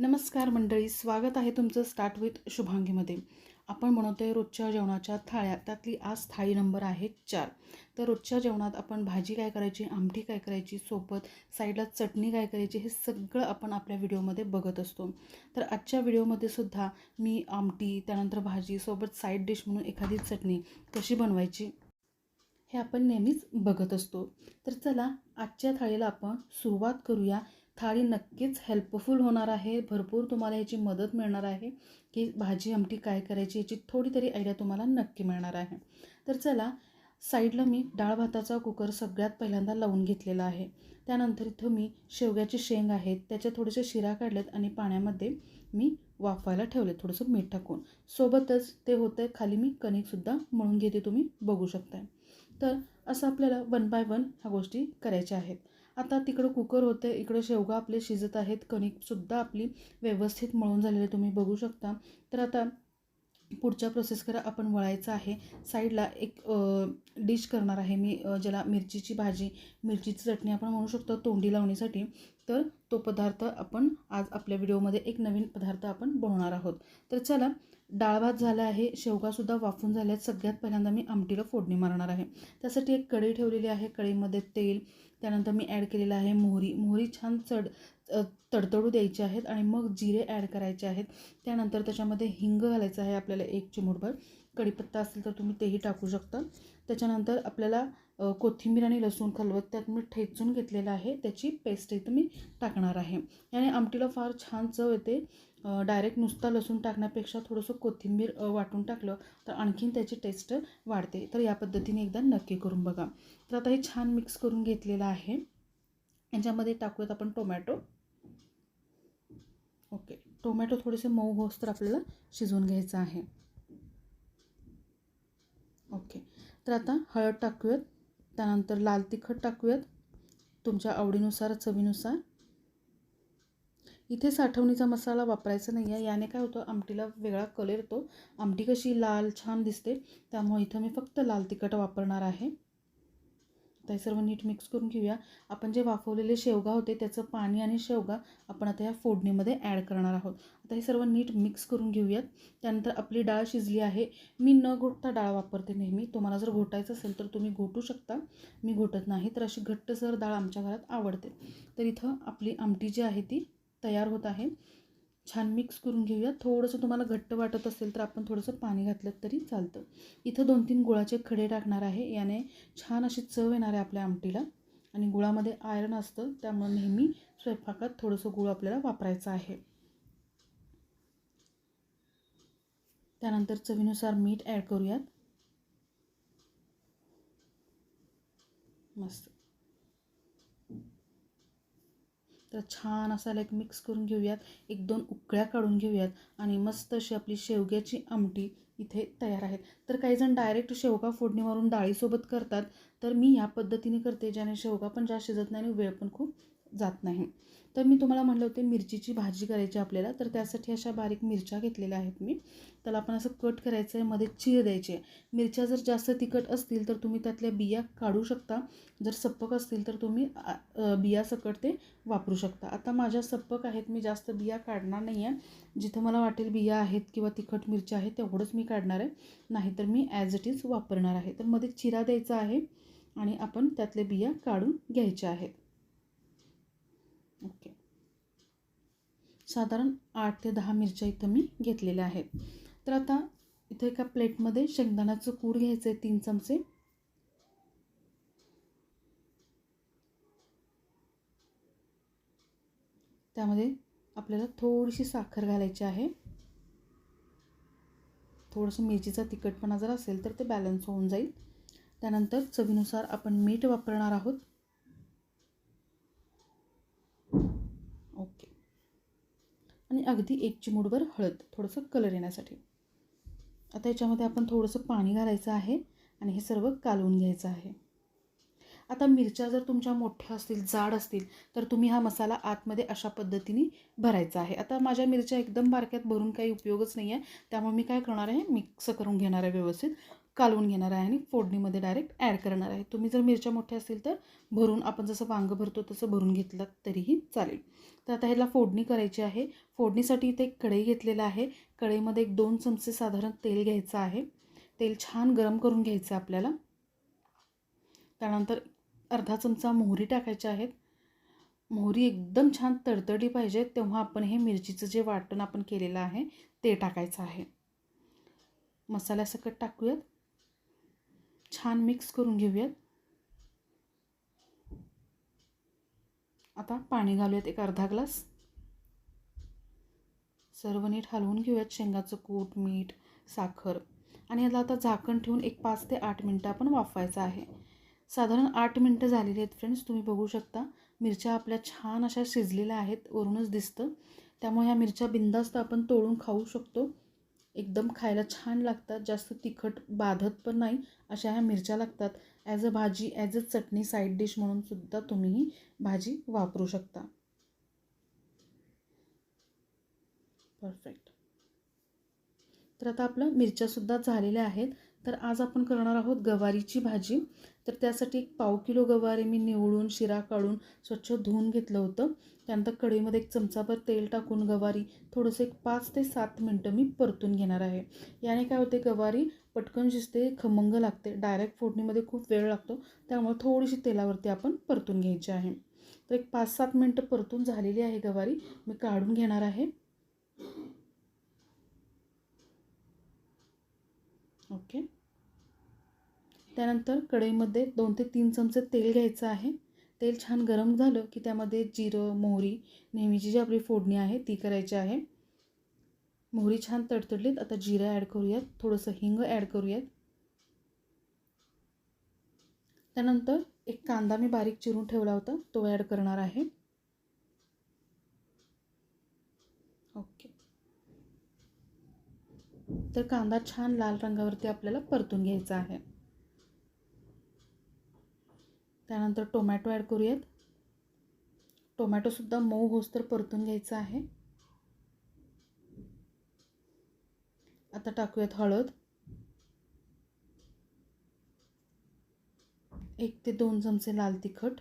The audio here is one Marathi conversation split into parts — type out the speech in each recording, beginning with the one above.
नमस्कार मंडळी स्वागत आहे तुमचं स्टार्ट विथ शुभांगीमध्ये. आपण म्हणतो आहे रोजच्या जेवणाच्या थाळ्या त्यातली आज थाळी नंबर आहे चार. तर रोजच्या जेवणात आपण भाजी काय करायची आमटी काय करायची सोबत साईडला चटणी काय करायची हे सगळं आपण आपल्या व्हिडिओमध्ये बघत असतो. तर आजच्या व्हिडिओमध्ये सुद्धा मी आमटी त्यानंतर भाजी सोबत साईड डिश म्हणून एखादी चटणी कशी बनवायची हे आपण नेहमीच बघत असतो. तर चला आजच्या थाळीला आपण सुरुवात करूया. थाळी नक्कीच हेल्पफुल होणार आहे. भरपूर तुम्हाला याची मदत मिळणार आहे की भाजी आमटी काय करायची याची थोडी तरी आयडिया तुम्हाला नक्की मिळणार आहे. तर चला साईडला मी डाळ भाताचा कुकर सगळ्यात पहिल्यांदा लावून घेतलेला आहे. त्यानंतर इथं मी शेवग्याचे शेंग आहेत त्याच्या थोडेसे शिरा काढलेत आणि पाण्यामध्ये मी वाफवायला ठेवले थोडंसं मीठ टाकून. सोबतच ते होतं खाली मी कणिकसुद्धा मळून घेते तुम्ही बघू शकताय. तर असं आपल्याला वन बाय वन ह्या गोष्टी करायच्या आहेत. आता तिकडं कुकर होते इकडं शेवगा आपले शिजत आहेत कणिकसुद्धा आपली व्यवस्थित मळून झालेले तुम्ही बघू शकता. तर आता पुढच्या प्रोसेस करा आपण वळायचं आहे. साईडला एक डिश करणार आहे मी ज्याला मिरचीची भाजी मिरचीची चटणी आपण म्हणू शकतो तोंडी लावणीसाठी. तर तो पदार्थ आपण आज आपल्या व्हिडिओमध्ये एक नवीन पदार्थ आपण बनवणार आहोत. तर चला डाळ भात झाला आहे शेवगासुद्धा वाफून झाल्यात आहेत सगळ्यात पहिल्यांदा मी आमटीला फोडणी मारणार आहे. त्यासाठी एक कढई ठेवलेली आहे कढईमध्ये तेल त्यानंतर मी ॲड केलेलं आहे मोहरी. मोहरी छान चढ तडतडू द्यायची आहेत आणि मग जिरे ॲड करायचे आहेत. त्यानंतर त्याच्यामध्ये हिंग घालायचं आहे आपल्याला एक चिमूटभर. कढीपत्ता असेल तर तुम्ही तेही टाकू शकता. त्याच्यानंतर आपल्याला कोथिंबीर आणि लसूण खलवत त्यात मी ठेचून घेतलेलं आहे. त्याची पेस्ट इथं मी टाकणार आहे. याने आमटीला फार छान चव येते. डायरेक्ट नुसता लसूण टाकण्यापेक्षा थोडंसं कोथिंबीर वाटून टाकलं तर आणखीन त्याची टेस्ट वाढते. तर या पद्धतीने एकदा नक्की करून बघा. तर आता हे छान मिक्स करून घेतलेलं आहे. याच्यामध्ये टाकूयात आपण टोमॅटो ओके टोमॅटो थोडेसे मऊ होस तर आपल्याला शिजवून घ्यायचं आहे. ओके तर आता हळद टाकूयात. त्यानंतर लाल तिखट टाकूयात. तुमच्या आवडीनुसार चवीनुसार. इथे साठवणीचा मसाला वापरायचा नाही आहे याने काय होतं आमटीला वेगळा कलर येतो. आमटी कशी लाल छान दिसते. त्यामुळे इथं मी फक्त लाल तिखट वापरणार आहे. आता हे सर्व नीट मिक्स करून घेऊया. आपण जे वाफवलेले शेवगा होते त्याचं पाणी आणि शेवगा आपण आता या फोडणीमध्ये ॲड करणार आहोत. आता हे सर्व नीट मिक्स करून घेऊयात. त्यानंतर आपली डाळ शिजली आहे. मी न घोटता डाळ वापरते नेहमी. तुम्हाला जर घोटायचं असेल तर तुम्ही घोटू शकता. मी घोटत नाही तर अशी घट्टसर डाळ आमच्या घरात आवडते. तर इथं आपली आमटी जी आहे ती तयार होत आहे. छान मिक्स करून घेऊया थोडंसं तुम्हाला घट्ट वाटत असेल तर आपण थोडंसं पाणी घातलं तरी चालतं. इथं दोन तीन गुळाचे खडे टाकणार आहे. याने छान अशी चव येणार आहे आपल्या आमटीला. आणि गुळामध्ये आयरन असतं. त्यामुळे नेहमी स्वयंपाकात थोडंसं गुळ आपल्याला वापरायचं आहे. त्यानंतर चवीनुसार मीठ ॲड करूयात. मस्त. तर छान असा लाईक मिक्स करून घेऊयात. एक दोन उकळ्या काढून घेऊयात आणि मस्त अशी आपली शेवग्याची आमटी इथे तयार आहेत. तर काही जण डायरेक्ट शेवगा फोडणी मारून डाळीसोबत करतात तर मी ह्या पद्धतीने करते ज्याने शेवगा पण जास्त शिजत नाही आणि वेळ पण खूप जात नाही. तर मी तुम्हाला म्हटलं होते मिरचीची भाजी करायची आपल्याला तर त्यासाठी अशा बारीक मिरच्या घेतलेल्या आहेत मी. त्याला आपण असं कट करायचं आहे मध्ये चीर द्यायची. आहे मिरच्या जर जास्त तिखट असतील तर तुम्ही त्यातल्या बिया काढू शकता. जर सप्पक असतील तर तुम्ही बिया सकट ते वापरू शकता. आता माझ्या सप्पक आहेत मी जास्त बिया काढणार नाही आहे जिथं मला वाटेल बिया आहेत किंवा तिखट मिरच्या आहेत तेवढंच मी काढणार आहे. नाहीतर मी ॲज इट इज वापरणार आहे. तर मध्ये चिरा द्यायचा आहे आणि आपण त्यातले बिया काढून घ्यायच्या आहेत. ओके. साधारण आठ ते दहा मिरच्या इथं मी घेतलेल्या आहेत. तर आता इथं एका प्लेटमध्ये शेंगदाण्याचं कूड घ्यायचं आहे तीन चमचे. त्यामध्ये आपल्याला थोडीशी साखर घालायची आहे. थोडंसं मिरचीचा तिखटपणा जर असेल तर ते बॅलन्स होऊन जाईल. त्यानंतर चवीनुसार आपण मीठ वापरणार आहोत ओके आणि अगदी एक चिमूटभर हळद थोडंसं कलर येण्यासाठी. आता याच्यामध्ये आपण थोडंसं पाणी घालायचं आहे आणि हे सर्व कालवून घ्यायचं आहे. आता मिरच्या जर तुमच्या मोठ्या असतील जाड असतील तर तुम्ही हा मसाला आतमध्ये अशा पद्धतीने भरायचा आहे. आता माझ्या मिरच्या एकदम बारक्यात भरून काही उपयोगच नाही आहे त्यामुळे मी काय करणार आहे? मिक्स करून घेणार आहे व्यवस्थित. कालवून घेणार आहे आणि फोडणीमध्ये डायरेक्ट ॲड करणार आहे. तुम्ही जर मिरच्या मोठ्या असतील तर भरून आपण जसं वांगं भरतो तसं भरून घेतलं तरीही चालेल. तर आता ह्याला फोडणी करायची आहे. फोडणीसाठी इथे एक कढई घेतलेलं आहे. कढईमध्ये एक दोन चमचे साधारण तेल घ्यायचं आहे. तेल छान गरम करून घ्यायचं आपल्याला. त्यानंतर अर्धा चमचा मोहरी टाकायच्या आहेत. मोहरी एकदम छान तडतडी पाहिजे तेव्हा आपण हे मिरचीचं जे वाटण आपण केलेलं आहे ते टाकायचं आहे. मसाल्यासकट टाकूयात. छान मिक्स करून घेऊयात. आता पाणी घालूयात एक अर्धा ग्लास सर्व नीट हलवून घेऊयात शेंगाचं कूट मीठ साखर. आणि याला आता झाकण ठेवून एक पाच ते आठ मिनटं आपण वाफवायचं आहे. साधारण आठ मिनटं झालेली आहेत फ्रेंड्स तुम्ही बघू शकता. मिरच्या आपल्या छान अशा शिजलेल्या आहेत वरूनच दिसतं. त्यामुळे ह्या मिरच्या बिंदास्त आपण तोडून खाऊ शकतो. एकदम खायला छान लागतात जास्त तिखट बाधत पण नाही अशा ह्या मिरच्या लागतात. ॲज अ भाजी as a chutney side dish म्हणून सुद्धा तुम्ही ही भाजी वापरू शकता. परफेक्ट तर आता आपलं मिरच्यासुद्धा झालेल्या आहेत. तर आज आपण करणार आहोत गवारीची भाजी. तर त्यासाठी एक पाव किलो गवारी मी निवडून शिरा काढून स्वच्छ धुवून घेतलं होतं. त्यानंतर कढईमध्ये एक चमचाभर तेल टाकून गवारी थोडंसं एक पाच ते सात मिनटं मी परतून घेणार आहे. याने काय होते गवारी पटकन शिजते खमंग लागते. डायरेक्ट फोडणीमध्ये खूप वेळ लागतो. त्यामुळे थोडीशी तेलावरती आपण परतून घ्यायची आहे. तर एक पाच सात मिनटं परतून झालेली आहे गवारी. मी काढून घेणार आहे. ओके. त्यानंतर कढईमध्ये दोन ते तीन चमचे तेल घ्यायचं आहे. तेल छान गरम झालं की त्यामध्ये जिरं मोहरी नेहमीची जी आपली फोडणी आहे ती करायची आहे. मोहरी छान तडतडलीत. आता जिरं ॲड करूयात. थोडंसं हिंग ॲड करूयात. त्यानंतर एक कांदा मी बारीक चिरून ठेवला होता. तो ॲड करणार आहे ओके तर कांदा छान लाल रंगावरती आपल्याला परतून घ्यायचा आहे. त्यानंतर टोमॅटो ॲड करूयात. टोमॅटोसुद्धा मऊ होस तर परतून घ्यायचा आहे. आता टाकूयात हळद. एक ते दोन चमचे लाल तिखट.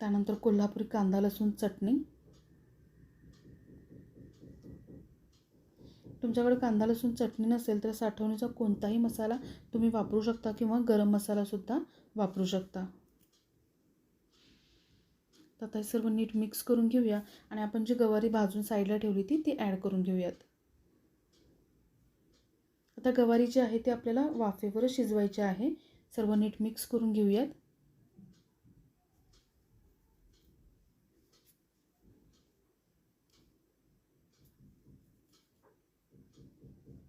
त्यानंतर कोल्हापुरी कांदा लसूण चटणी. तुमच्याकडे कांदा लसूण चटणी नसेल तर साठवणीचा कोणताही मसाला तुम्ही वापरू शकता किंवा गरम मसालासुद्धा वापरू शकता. आता हे सर्व नीट मिक्स करून घेऊया आणि आपण जी गवारी भाजून साईडला ठेवली ती ती ॲड करून घेऊयात. आता गवारी जी आहे ती आपल्याला वाफेवर शिजवायची आहे. सर्व नीट मिक्स करून घेऊयात.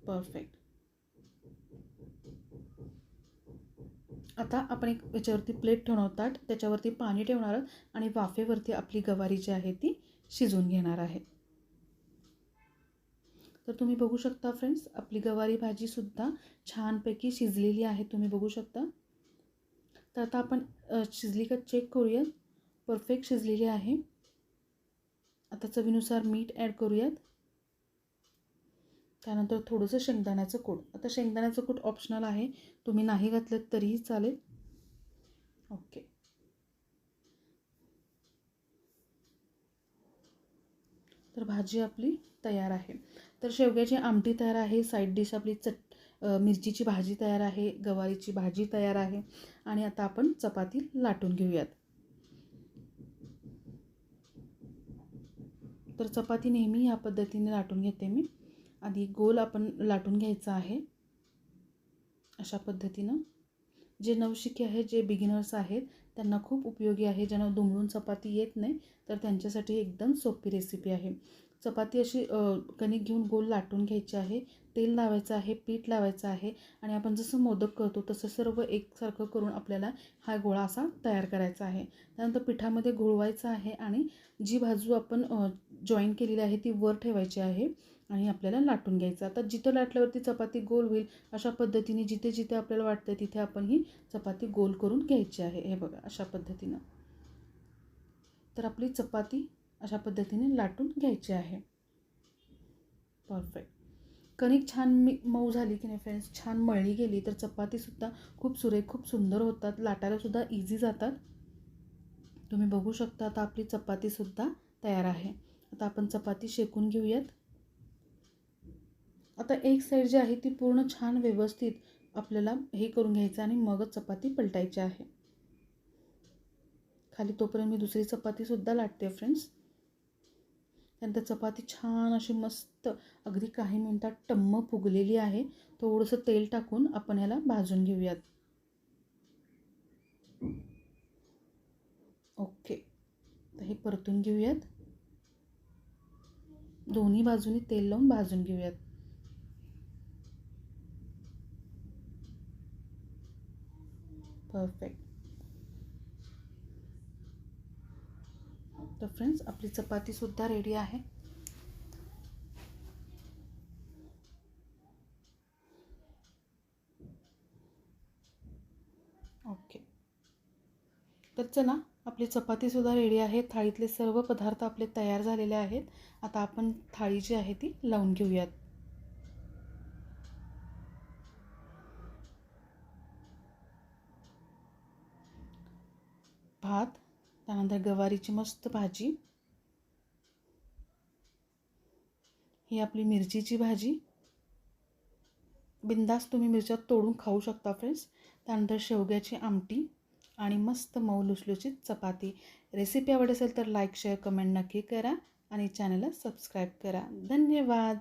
परफेक्ट आता आपण एक याच्यावरती प्लेट ठेवणार ताट त्याच्यावरती पाणी ठेवणार आहोत आणि वाफेवरती आपली गवारी जी आहे ती शिजून घेणार आहे. तर तुम्ही बघू शकता फ्रेंड्स आपली गवारी भाजीसुद्धा छानपैकी शिजलेली आहे तुम्ही बघू शकता. तर आता आपण शिजली का चेक करूयात. परफेक्ट शिजलेली आहे. आता चवीनुसार मीठ ॲड करूयात. त्यानंतर थोडंसं शेंगदाण्याचं कूट. आता शेंगदाण्याचं कूट ऑप्शनल आहे. तुम्ही नाही घातलं तरीही चालेल. ओके तर भाजी आपली तयार आहे. तर शेवग्याची आमटी तयार आहे. साईड डिश आपली चट मिरचीची भाजी तयार आहे. गवारीची भाजी तयार आहे. आणि आता आपण चपाती लाटून घेऊयात. तर चपाती नेहमी ह्या पद्धतीने लाटून घेते मी. आधी गोल आपण लाटून घ्यायचा आहे. अशा पद्धतीनं. जे नवशिके आहे जे बिगिनर्स आहेत त्यांना खूप उपयोगी आहे. ज्यांना दुमडून चपाती येत नाही तर त्यांच्यासाठी एकदम सोपी रेसिपी आहे. चपाती अशी कणिक घेऊन गोल लाटून घ्यायची आहे. तेल लावायचं आहे पीठ लावायचं आहे आणि आपण जसं मोदक करतो तसं सर्व एकसारखं करून आपल्याला हा गोळा असा तयार करायचा आहे. त्यानंतर पिठामध्ये घोळवायचं आहे आणि जी बाजू आपण जॉईन केलेली आहे ती वर ठेवायची आहे. आणि आपल्याला लाटून घ्यायचं. आता जिथं लाटल्यावरती चपाती गोल होईल अशा पद्धतीने जिथे जिथे आपल्याला वाटतं तिथे आपण ही चपाती गोल करून घ्यायची आहे. हे बघा अशा पद्धतीनं. तर आपली चपाती अशा पद्धतीने लाटून घ्यायची आहे. परफेक्ट. कणिक छान मी मऊ झाली की नाही फ्रेंड्स? छान मळली गेली तर चपातीसुद्धा खूप सुरेख खूप सुंदर होतात. लाटायलासुद्धा इझी जातात. तुम्ही बघू शकता आता आपली चपातीसुद्धा तयार आहे. आता आपण चपाती शेकून घेऊयात. आता एक साईड जी आहे ती पूर्ण छान व्यवस्थित आपल्याला हे करून घ्यायचं आणि मगच चपाती पलटायची आहे. खाली तोपर्यंत मी दुसरी चपातीसुद्धा लाटते फ्रेंड्स त्यानंतर चपाती छान अशी मस्त अगदी काही मिनटात टम्म फुगलेली आहे. थोडंसं तेल टाकून आपण ह्याला भाजून घेऊयात. ओके. तर हे परतून घेऊयात. दोन्ही बाजूनी तेल लावून भाजून घेऊयात. परफेक्ट तर फ्रेंड्स आपली चपातीसुद्धा रेडी आहे. ओके तर चला आपली चपातीसुद्धा रेडी आहे. थाळीतले सर्व पदार्थ आपले तयार झालेले आहेत. आता आपण थाळी जी आहे ती लावून घेऊयात भात त्यानंतर गवारीची मस्त भाजी. ही आपली मिरचीची भाजी. बिंदास तुम्ही मिरच्या तोडून खाऊ शकता फ्रेंड्स त्यानंतर शेवग्याची आमटी आणि मस्त मऊ लुसलुशीत चपाती. रेसिपी आवड असेल तर लाईक शेअर कमेंट नक्की करा आणि चॅनलला सबस्क्राईब करा. धन्यवाद!